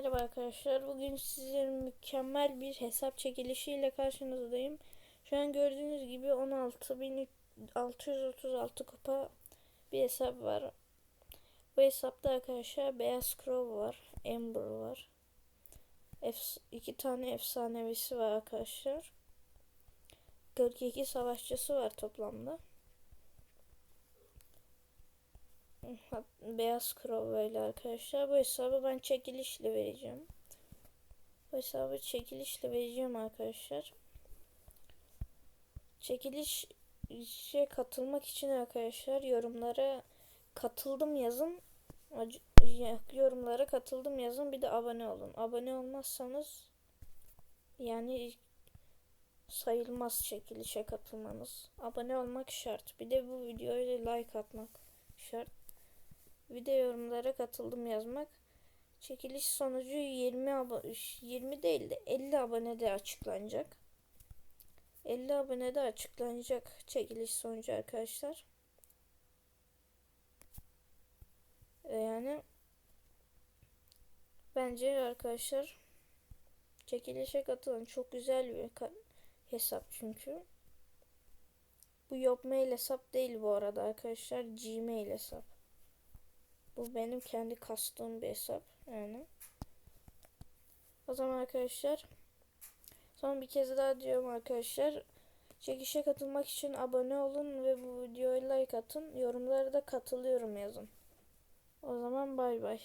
Merhaba arkadaşlar. Bugün size mükemmel bir hesap çekilişiyle karşınızdayım. Şu an gördüğünüz gibi 16.636 kupa bir hesap var. Bu hesapta arkadaşlar Beyaz Crow var, Ember var. Efs iki tane efsanevisi var arkadaşlar. 42 savaşçısı var toplamda. Beyaz böyle arkadaşlar. Bu hesabı ben çekilişle vereceğim. Bu hesabı çekilişle vereceğim arkadaşlar. Çekilişe katılmak için arkadaşlar yorumlara katıldım yazın. Yorumlara katıldım yazın bir de abone olun. Abone olmazsanız yani sayılmaz çekilişe katılmanız. Abone olmak şart. Bir de bu videoya like atmak şart. Bir yorumlara katıldım yazmak. Çekiliş sonucu 20 abone 20 değil de 50 abonede açıklanacak. 50 abonede açıklanacak çekiliş sonucu arkadaşlar. Yani bence arkadaşlar çekilişe katılın. Çok güzel bir hesap çünkü. Bu Yopmail hesap değil bu arada arkadaşlar. Gmail hesap. Bu benim kendi kastığım bir hesap yani. O zaman arkadaşlar son bir kez daha diyorum arkadaşlar. Çekişe katılmak için abone olun ve bu videoya like atın. Yorumlara da katılıyorum yazın. O zaman bay bay.